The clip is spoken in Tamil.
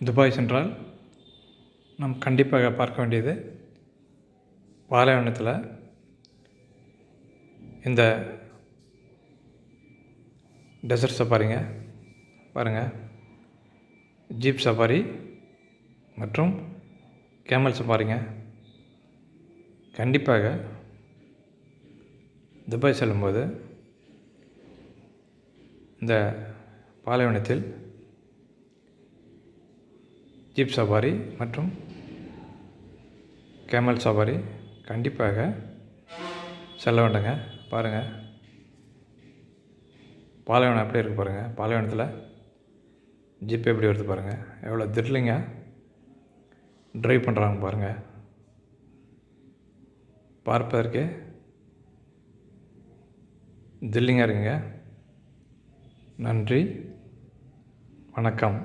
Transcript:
துபாய் சென்றால் நாம் கண்டிப்பாக பார்க்க வேண்டியது பாலைவனத்தில் இந்த டெசர்ட் சஃபாரிங்க பாருங்கள் ஜீப் சஃபாரி மற்றும் கேமல் சஃபாரிங்க கண்டிப்பாக துபாய் செல்லும்போது இந்த பாலைவனத்தில் ஜீப் சவாரி மற்றும் கேமல் சவாரி கண்டிப்பாக செல்ல வேண்டுங்க. பாருங்கள் பாலைவனம் எப்படி இருக்குது பாருங்கள் பாலைவனத்தில் ஜீப் எப்படி வருது பாருங்கள் எவ்வளோ திரில்லிங்க ட்ரைவ் பண்ணுறாங்க பாருங்கள் பார்ப்பதற்கு தில்லிங்காக இருக்குங்க. நன்றி. வணக்கம்.